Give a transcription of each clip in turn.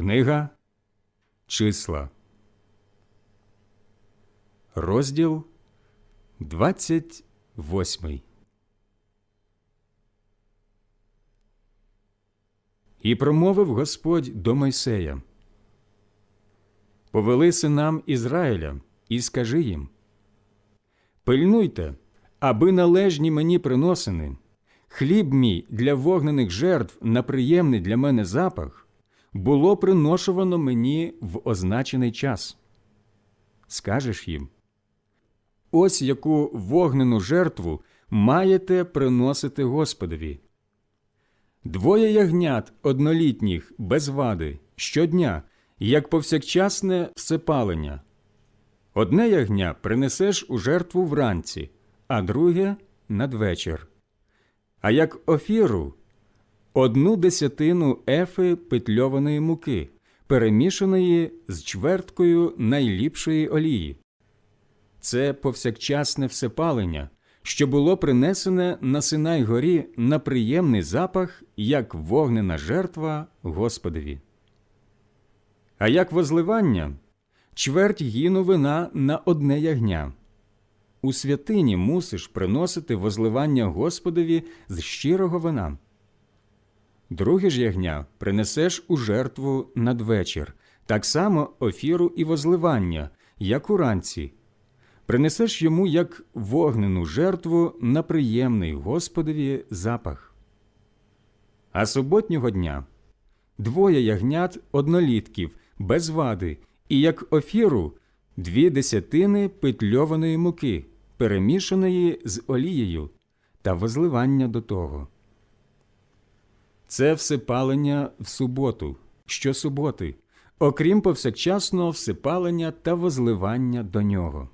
Книга Числа. Розділ 28. І промовив Господь до Мойсея. Повели синам Ізраїля і скажи їм Пильнуйте, аби належні мені приносини, хліб мій для вогнених жертв на приємний для мене запах було приношувано мені в означений час. Скажеш їм Ось яку вогнену жертву маєте приносити Господові. Двоє ягнят однолітніх без вади щодня, як повсякчасне всепалення. Одне ягня принесеш у жертву вранці, а друге надвечір. А як офіру одну десятину ефи петльованої муки, перемішаної з чверткою найліпшої олії. Це повсякчасне всепалення, що було принесене на Синай горі на приємний запах, як вогнена жертва Господові. А як возливання чверть гіну вина на одне ягня. У святині мусиш приносити возливання Господові з щирого вина. Друге ж ягня принесеш у жертву надвечір, так само офіру і возливання, як уранці. Принесеш йому як вогнену жертву на приємний Господові запах. А суботнього дня двоє ягнят однолітків без вади, і як офіру дві десятини петльованої муки, перемішаної з олією та возливання до того. Це всепалення в суботу, щосуботи, окрім повсякчасного всепалення та возливання до нього.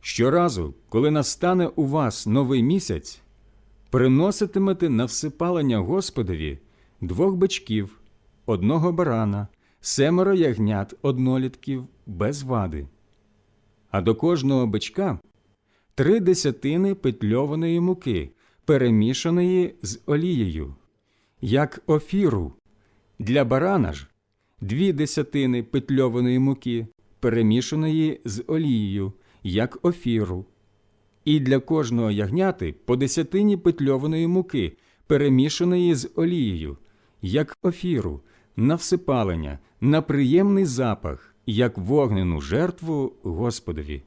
Щоразу, коли настане у вас новий місяць, приноситимете на всепалення Господові двох бичків, одного барана, семеро ягнят однолітків без вади, а до кожного бичка три десятини петльованої муки, перемішаної з олією, як офіру, для барана ж дві десятини петльованої муки, перемішаної з олією, як офіру, і для кожного ягняти по десятині петльованої муки, перемішаної з олією, як офіру, на всипалення, на приємний запах, як вогнену жертву Господові.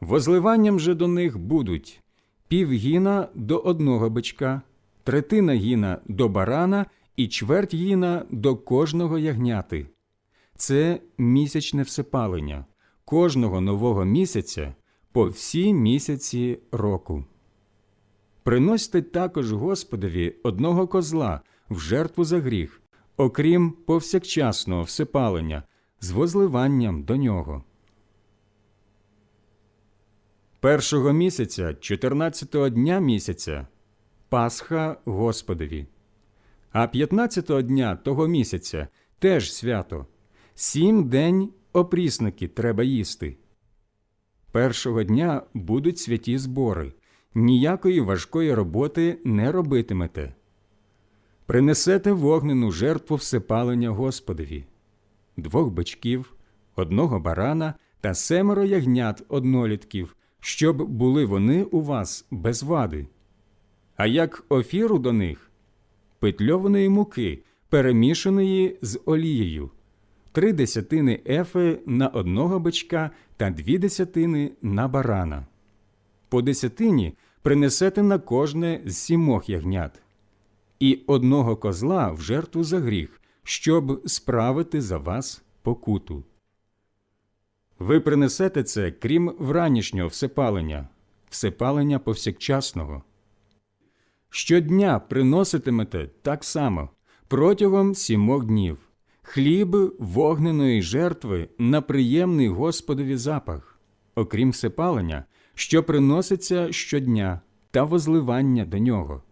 Возливанням же до них будуть півгіна до одного бичка, третина гіна до барана і чверть гіна до кожного ягняти. Це місячне всепалення кожного нового місяця по всі місяці року. Приносьте також Господові одного козла в жертву за гріх, окрім повсякчасного всепалення, з возливанням до нього. Першого місяця, 14-го дня місяця, Пасха Господові, а 15-го дня того місяця теж свято, сім день опрісники треба їсти. Першого дня будуть святі збори, ніякої важкої роботи не робитимете. Принесете вогнену жертву всепалення Господові, двох бичків, одного барана та семеро ягнят однолітків, щоб були вони у вас без вади. А як офіру до них петльованої муки, перемішаної з олією, три десятини ефи на одного бичка та дві десятини на барана. По десятині принесете на кожне з сімох ягнят, і одного козла в жертву за гріх, щоб справити за вас покуту. Ви принесете це, крім вранішнього всепалення, всепалення повсякчасного. Щодня приноситимете так само протягом сімох днів хліб вогненої жертви на приємний Господові запах, окрім всепалення, що приноситься щодня та возливання до нього.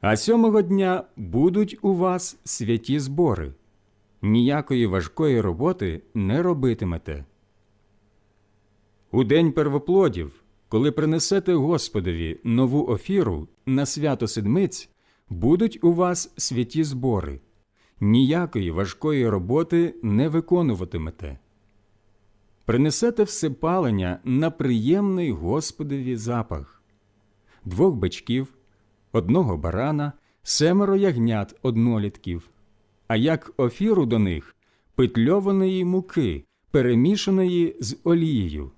А сьомого дня будуть у вас святі збори, ніякої важкої роботи не робитимете. У день первоплодів, коли принесете Господові нову офіру на свято седмиць, будуть у вас святі збори, ніякої важкої роботи не виконуватимете. Принесете всепалення на приємний Господові запах, двох бичків, одного барана, семеро ягнят однолітків, а як офіру до них петльованої муки, перемішаної з олією,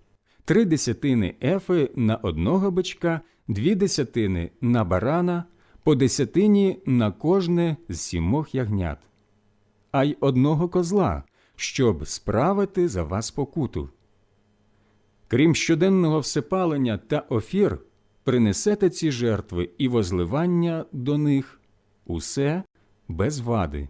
три десятини ефи на одного бичка, дві десятини на барана, по десятині на кожне з сімох ягнят, а й одного козла, щоб справити за вас покуту. Крім щоденного всепалення та офір, принесете ці жертви і возливання до них усе без вади.